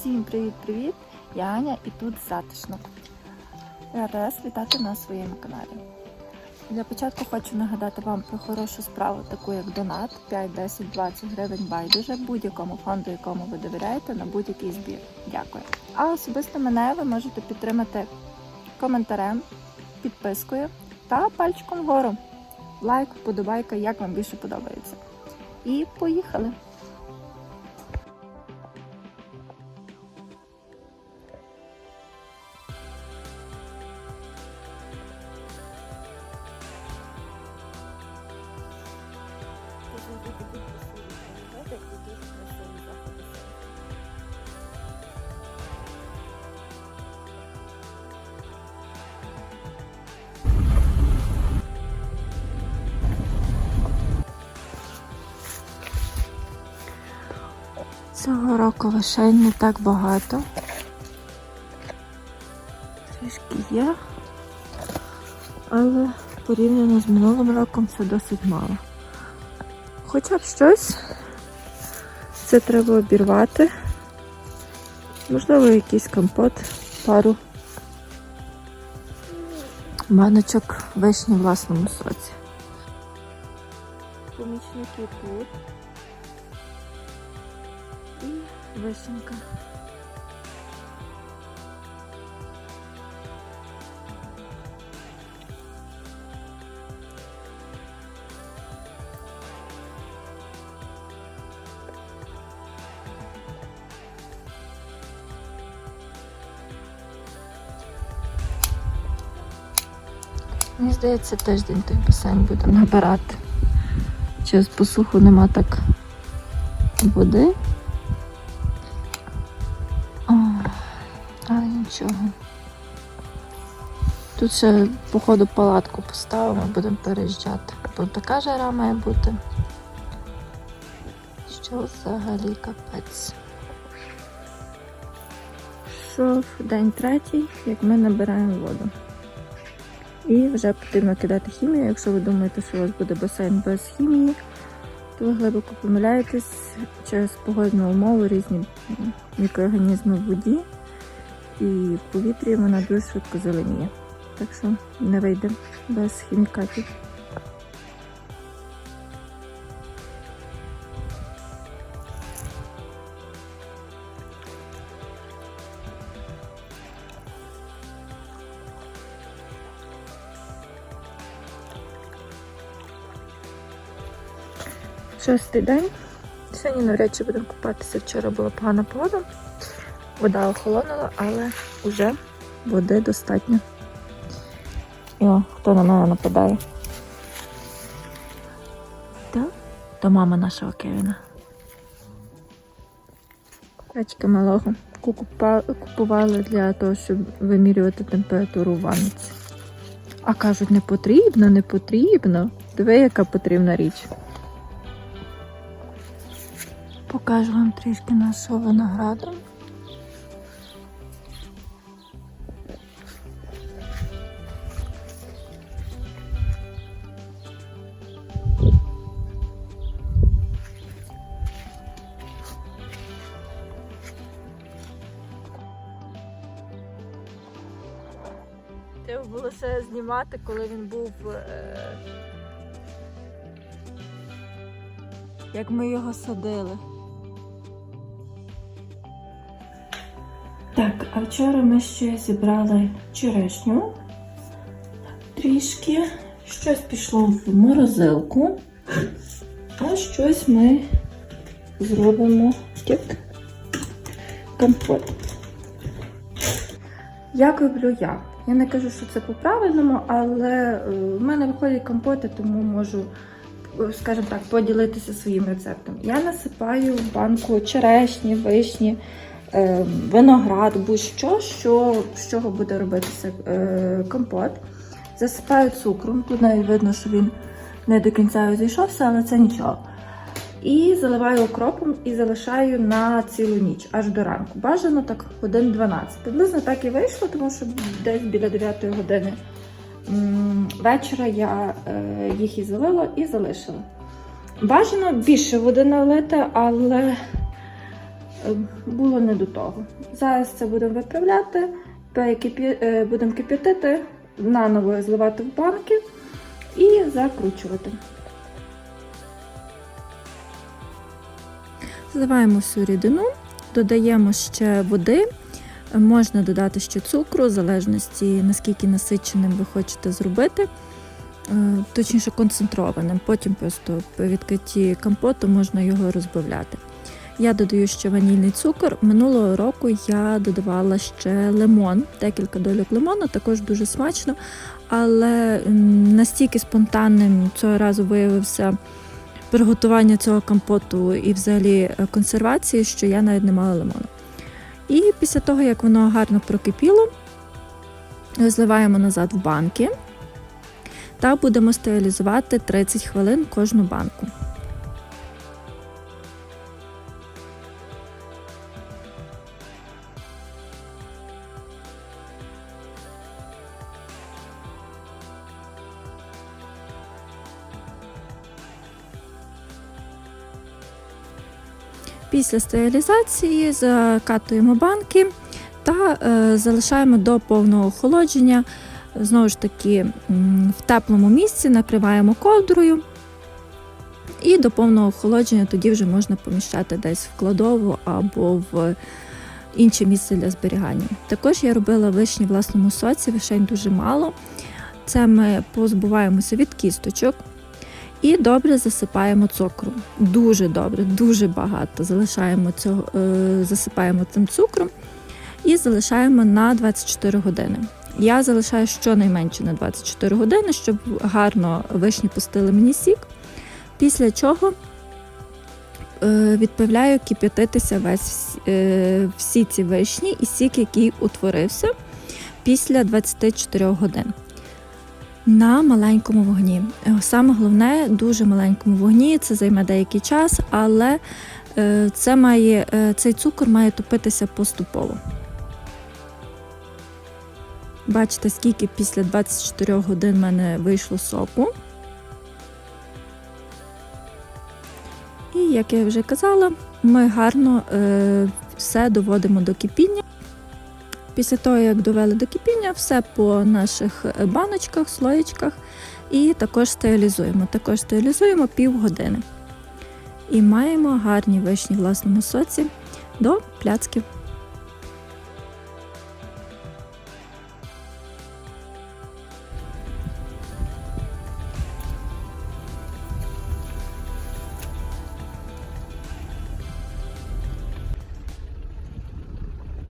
Всім привіт-привіт! Я Аня і тут затишно. Рада вас вітати на своєму каналі. Для початку хочу нагадати вам про хорошу справу, таку як донат 5, 10, 20 гривень байдуже будь-якому фонду, якому ви довіряєте на будь-який збір. Дякую. А особисто мене ви можете підтримати коментарем, підпискою та пальчиком вгору. Лайк, вподобайка, як вам більше подобається. І поїхали! Цього року вишень не так багато. Трішки є, але порівняно з минулим роком це досить мало. Хоча б щось це треба обірвати. Можливо, якийсь компот, пару баночок вишні в власному соці. Помічники тут. І вишенька. Мені здається, тиждень той басейн буде набирати. Через посуху нема так води. О, але нічого. Тут ще, походу, палатку поставимо, будемо переїжджати. Бо така жара має бути. Що взагалі капець. Шов день третій, як ми набираємо воду. І вже потрібно кидати хімію. Якщо ви думаєте, що у вас буде басейн без хімії, то ви глибоко помиляєтесь через погодну умову різні мікроорганізми в воді, і в повітрі вона дуже швидко зеленіє. Так що не вийде без хімікатів. Шостий день. Сьогодні навряд чи будемо купатися. Вчора була погана погода. Вода охолонула, але вже води достатньо. І о, хто на мене нападає? Так? То мама нашого Кевіна. Батька малого купували для того, щоб вимірювати температуру в ванниці. А кажуть, не потрібно, не потрібно. Диви, яка потрібна річ. Покажу вам трішки нашого винограду. Треба було все знімати, коли він був. Е... Як ми його садили. Так, а вчора ми ще зібрали черешню трішки. Щось пішло в морозилку, а щось ми зробимо як компот. Як роблю я? Я не кажу, що це по-правильному, але е, в мене виходять компоти, тому можу, е, скажімо так, поділитися своїм рецептом. Я насипаю в банку черешні, вишні, виноград, будь-що, що, з чого буде робитися е, компот. Засипаю цукром. Тут навіть видно, що він не до кінця розійшовся, але це нічого. І заливаю окропом і залишаю на цілу ніч, аж до ранку. Бажано так годин 12. Приблизно так і вийшло, тому що десь біля 9 години вечора я е, їх і залила і залишила. Бажано більше води налити, але е, було не до того. Зараз це будемо виправляти, е, будемо кип'ятити, наново зливати в банки і закручувати. Зливаємо всю рідину, додаємо ще води. Можна додати ще цукру, в залежності наскільки насиченим ви хочете зробити, Е, точніше концентрованим. Потім просто по відкритті компоту можна його розбавляти. Я додаю ще ванільний цукор. Минулого року я додавала ще лимон, декілька дольок лимону, також дуже смачно, але настільки спонтанним цього разу виявився приготування цього компоту і взагалі е, консервації, що я навіть не мала лимону. І після того, як воно гарно прокипіло, зливаємо назад в банки та будемо стерилізувати 30 хвилин кожну банку. Після стерилізації закатуємо банки та е, залишаємо до повного охолодження. Знову ж таки, в теплому місці накриваємо ковдрою. І до повного охолодження тоді вже можна поміщати десь в кладову або в інше місце для зберігання. Також я робила вишні в власному соці, вишень дуже мало. Це ми позбуваємося від кісточок і добре засипаємо цукром. Дуже добре, дуже багато залишаємо цього, е, засипаємо цим цукром і залишаємо на 24 години. Я залишаю щонайменше на 24 години, щоб гарно вишні пустили мені сік. Після чого е, відправляю кип'ятитися весь е, всі ці вишні і сік, який утворився після 24 годин. На маленькому вогні. Е, Саме головне, дуже маленькому вогні, це займе деякий час, але е, це має, е, цей цукор має топитися поступово. Бачите, скільки після 24 годин в мене вийшло соку. І, як я вже казала, ми гарно все доводимо до кипіння. Після того, як довели до кипіння, все по наших баночках, слоєчках і також стерилізуємо. Також стерилізуємо півгодини. І маємо гарні вишні в власному соці до пляцків.